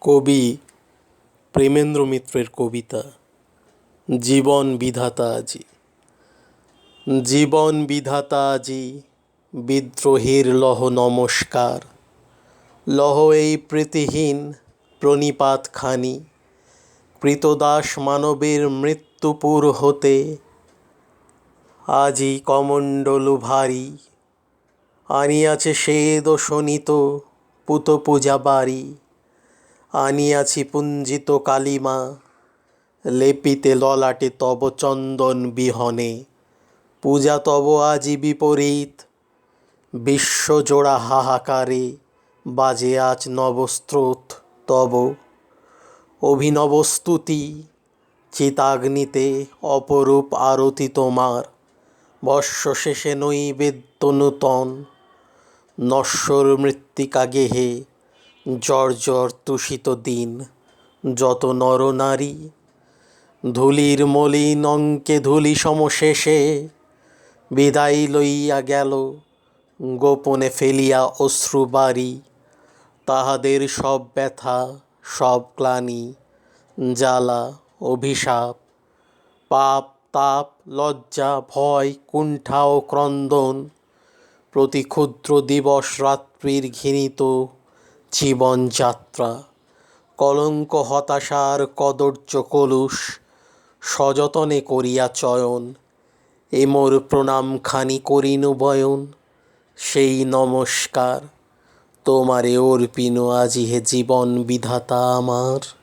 কবি প্রেমেন্দ্র মিত্রের কবিতা, জীবন বিধাতা আজি। জীবন বিধাতা আজি, বিদ্রোহীর লহ নমস্কার। লহ এই প্রীতিহীন প্রণিপাত খানি, কৃতদাস মানবের মৃত্যুপুর হতে। আজি কমণ্ডলু ভারী, আনিয়াছে সে শোণিত পুত পূজা বাড়ি। আনিয়াছি পুঞ্জিত কালিমা, লেপিতে ললাটে তব চন্দন বিহনে। পূজা তব আজি বিপরীত, বিশ্বজোড়া হাহাকারে বাজে আজ নবস্রোত তব। অভিনব স্তুতি চিতাগ্নিতে অপরূপ আরতি তোমার, বর্ষ শেষে নৈবেদ্য নূতন, নশ্বর মৃত্তিকা গেহে জর্জর তুষিত দিন, যত নরনারী ধূলির মলিন অঙ্কে ধূলি সমশেষে বিদায় লইয়া গেল, গোপনে ফেলিয়া অশ্রু বারি তাহাদের সব ব্যথা, সব গ্লানি জ্বালা, অভিশাপ, পাপ, তাপ, লজ্জা, ভয়, কুণ্ঠা ও ক্রন্দন, প্রতি ক্ষুদ্র দিবস রাত্রির ঘৃণিত জীবনযাত্রা, কলঙ্ক হতাশার কদর্য কলুষ, সযতনে করিয়া চয়ন, এ মোর প্রণামখানি করিনু বয়ন, সেই নমস্কার, তোমারে অর্পিনু আজিহে জীবন বিধাতা আমার।